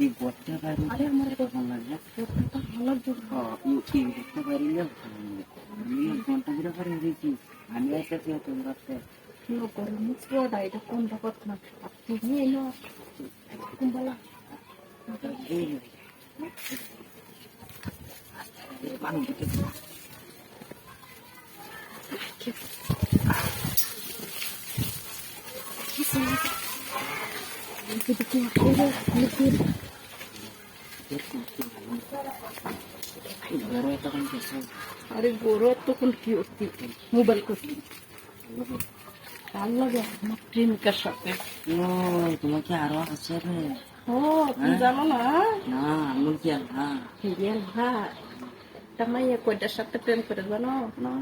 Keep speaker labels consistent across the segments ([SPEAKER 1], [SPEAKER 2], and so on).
[SPEAKER 1] ಈ ಗೊತ್ತೇ ಬರಲಿಲ್ಲ ಗಂಟೆ
[SPEAKER 2] ಬರೀ ರೀತಿ
[SPEAKER 1] ಅನೇಕ ತೊಂದರೆ ಮುಚ್ಬೋದ ಇದು
[SPEAKER 2] ಕುಂದ Thank you.
[SPEAKER 1] আরে বড় তখন কি করতি মোবাইল করতি তার লাগে আমার প্রেমিকার সাথে।
[SPEAKER 2] ও তোমাকে আরও আছে রে?
[SPEAKER 1] ও তুমি জানো না?
[SPEAKER 2] না আমি কি আর না
[SPEAKER 1] হিরিয়াল ভাই। একটা মাইয়া কয়টার সাথে প্রেম করে জানো?
[SPEAKER 2] না?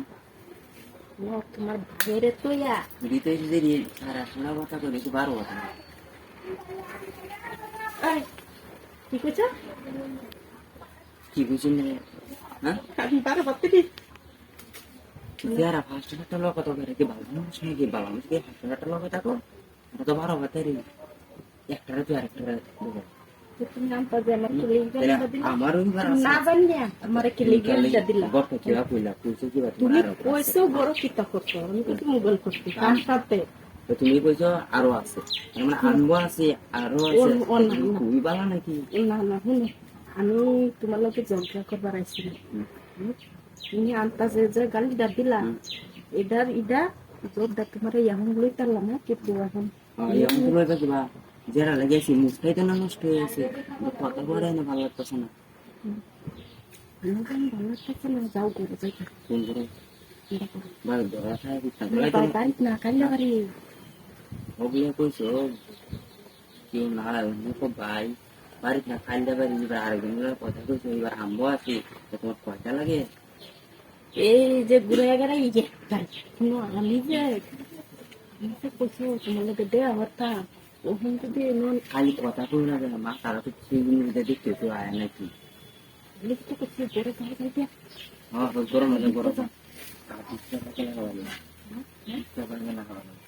[SPEAKER 1] তোমার ভাইয়েরে তো ইয়া।
[SPEAKER 2] হৃদয় যদি সারা শোনা কথা করে কি বারো কথা
[SPEAKER 1] কি কইছ?
[SPEAKER 2] কি হ্যাঁ?
[SPEAKER 1] আমি বারো বাত্তি
[SPEAKER 2] ফার্স্ট একটা লোক কত করে কি ভালো মানুষ নাকি ভালো মানুষ কি ফার্স্ট একটা লোক থাকো। এটা তো বারো কথা রে তুই আরেকটারে দেবো।
[SPEAKER 1] তুমি বড় কিতা করছ আমি কিন্তু মোবাইল করছি সাথে।
[SPEAKER 2] তো তুমি কইছো আরও আছে। মানে আনব আছে আরও আছে। খুবই ভালো নাকি?
[SPEAKER 1] না না শুনে। আমি তোমার ঝগড়া করবার আইছিলাম তুমি আনতা যে যে গালিটা দিলা। এটার ইডা জোরটা তোমার এখন লই তারলাম না কিন্তু এখন?
[SPEAKER 2] এমন তো লইবা কিবা যারা লাগাইছি মুখটাই তো না নষ্ট হয়ে গেছে কথা বলে না ভালো লাগতেছে না।
[SPEAKER 1] ভালো লাগতেছে না যাও করে যাই।
[SPEAKER 2] কোন করে
[SPEAKER 1] এটা
[SPEAKER 2] ধরা খায়
[SPEAKER 1] বাড়ি- না কাইলে বাড়ি।
[SPEAKER 2] ওগুলো কইছো? কেউ না মুখ ভাই। বাড়িতে না খাইলে বাড়ি এবার আরেকজনের কথা কইছো এবার আম্বো আছি তোমার লাগে?
[SPEAKER 1] এই যে ঘুরে গেলে এই যে আমি যে কইছো তোমার লোকে দে আমার তা ওখান যদি এমন
[SPEAKER 2] খালি কথা কই না মা তারা তো সেই জিনিসটা দেখতে তো আয় নাকি।
[SPEAKER 1] লিখতে করছি বড় দিয়া
[SPEAKER 2] হ্যাঁ গরম আছে গরম না।
[SPEAKER 1] না ভাইতে আরে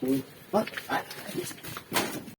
[SPEAKER 1] কি করব
[SPEAKER 2] আরে